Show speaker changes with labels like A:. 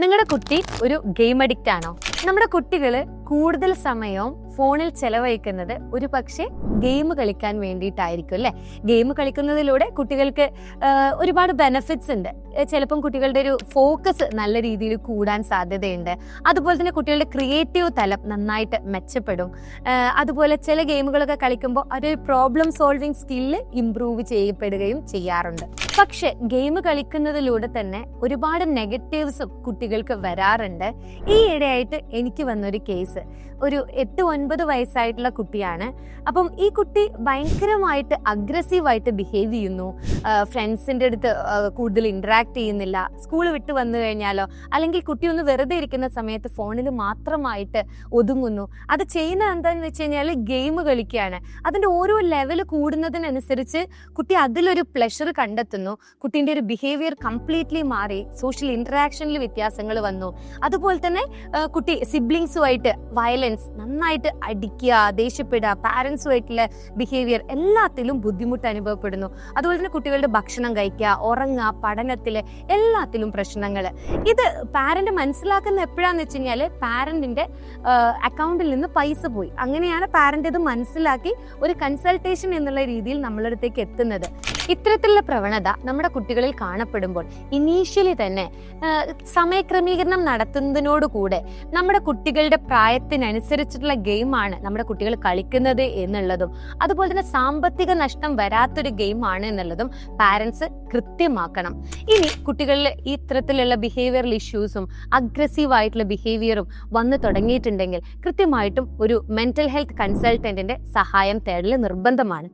A: നിങ്ങളുടെ കുട്ടി ഒരു ഗെയിം അഡിക്റ്റ് ആണോ നമ്മുടെ കുട്ടികൾ കൂടുതൽ സമയവും ഫോണിൽ ചെലവഴിക്കുന്നത് ഒരു പക്ഷേ ഗെയിം കളിക്കാൻ വേണ്ടിയിട്ടായിരിക്കും അല്ലേ? ഗെയിം കളിക്കുന്നതിലൂടെ കുട്ടികൾക്ക് ഒരുപാട് ബെനഫിറ്റ്സ് ഉണ്ട്. ചിലപ്പം കുട്ടികളുടെ ഒരു ഫോക്കസ് നല്ല രീതിയിൽ കൂടാൻ സാധ്യതയുണ്ട്. അതുപോലെ തന്നെ കുട്ടികളുടെ ക്രിയേറ്റീവ് തലം നന്നായിട്ട് മെച്ചപ്പെടും. അതുപോലെ ചില ഗെയിമുകളൊക്കെ കളിക്കുമ്പോൾ ഒരു പ്രോബ്ലം സോൾവിങ് സ്കില്ല് ഇംപ്രൂവ് ചെയ്യപ്പെടുകയും ചെയ്യാറുണ്ട്. പക്ഷെ ഗെയിം കളിക്കുന്നതിലൂടെ തന്നെ ഒരുപാട് നെഗറ്റീവ്സും കുട്ടികൾക്ക് വരാറുണ്ട്. ഈ ഇടയായിട്ട് എനിക്ക് വന്നൊരു കേസ് ഒരു എട്ട് ഒൻപത് വയസ്സായിട്ടുള്ള കുട്ടിയാണ്. അപ്പം ഈ കുട്ടി ഭയങ്കരമായിട്ട് അഗ്രസീവായിട്ട് ബിഹേവ് ചെയ്യുന്നു. ഫ്രണ്ട്സിന്റെ അടുത്ത് കൂടുതൽ ഇൻട്രാക്ട് ചെയ്യുന്നില്ല. സ്കൂൾ വിട്ട് വന്നു കഴിഞ്ഞാലോ അല്ലെങ്കിൽ കുട്ടി ഒന്ന് വെറുതെ ഇരിക്കുന്ന സമയത്ത് ഫോണിൽ മാത്രമായിട്ട് ഒതുങ്ങുന്നു. അത് ചെയ്യുന്നത് എന്താണെന്ന് വെച്ച് കഴിഞ്ഞാൽ ഗെയിം കളിക്കുകയാണ് അതിന്റെ ഓരോ ലെവൽ കൂടുന്നതിനനുസരിച്ച് കുട്ടി അതിലൊരു പ്ലഷർ കണ്ടെത്തുന്നു. കുട്ടീന്റെ ഒരു ബിഹേവിയർ കംപ്ലീറ്റ്ലി മാറി. സോഷ്യൽ ഇൻട്രാക്ഷനിൽ വ്യത്യാസങ്ങൾ വന്നു. അതുപോലെ തന്നെ കുട്ടി സിബ്ലിങ്സുമായിട്ട് വയലൻസ് നന്നായിട്ട് അടിക്കുക ദേഷ്യപ്പെടുക പാരൻസുമായിട്ടുള്ള ബിഹേവിയർ എല്ലാത്തിലും ബുദ്ധിമുട്ട് അനുഭവപ്പെടുന്നു. അതുപോലെ തന്നെ കുട്ടികളുടെ ഭക്ഷണം കഴിക്കുക ഉറങ്ങുക പഠനത്തിൽ എല്ലാത്തിലും പ്രശ്നങ്ങൾ. ഇത് പാരന്റ് മനസ്സിലാക്കുന്ന എപ്പോഴാന്ന് വെച്ച് കഴിഞ്ഞാൽ പാരന്റിന്റെ അക്കൗണ്ടിൽ നിന്ന് പൈസ പോയി. അങ്ങനെയാണ് പാരന്റ് ഇത് മനസ്സിലാക്കി ഒരു കൺസൾട്ടേഷൻ എന്നുള്ള രീതിയിൽ നമ്മളടുത്തേക്ക് എത്തുന്നത്. ഇത്തരത്തിലുള്ള പ്രവണത നമ്മുടെ കുട്ടികളിൽ കാണപ്പെടുമ്പോൾ ഇനീഷ്യലി തന്നെ സമയക്രമീകരണം നടത്തുന്നതിനോടുകൂടെ നമ്മുടെ കുട്ടികളുടെ പ്രായത്തിനനുസരിച്ചിട്ടുള്ള ഗെയിമാണ് നമ്മുടെ കുട്ടികൾ കളിക്കുന്നത് എന്നുള്ളതും അതുപോലെ തന്നെ സാമ്പത്തിക നഷ്ടം വരാത്തൊരു ഗെയിമാണ് എന്നുള്ളതും പാരൻസ് കൃത്യമാക്കണം. ഇനി കുട്ടികളിൽ ഇത്തരത്തിലുള്ള ബിഹേവിയറൽ ഇഷ്യൂസും അഗ്രസീവ് ആയിട്ടുള്ള ബിഹേവിയറും വന്നു തുടങ്ങിയിട്ടുണ്ടെങ്കിൽ കൃത്യമായിട്ടും ഒരു മെന്റൽ ഹെൽത്ത് കൺസൾട്ടന്റിന്റെ സഹായം തേടൽ നിർബന്ധമാണ്.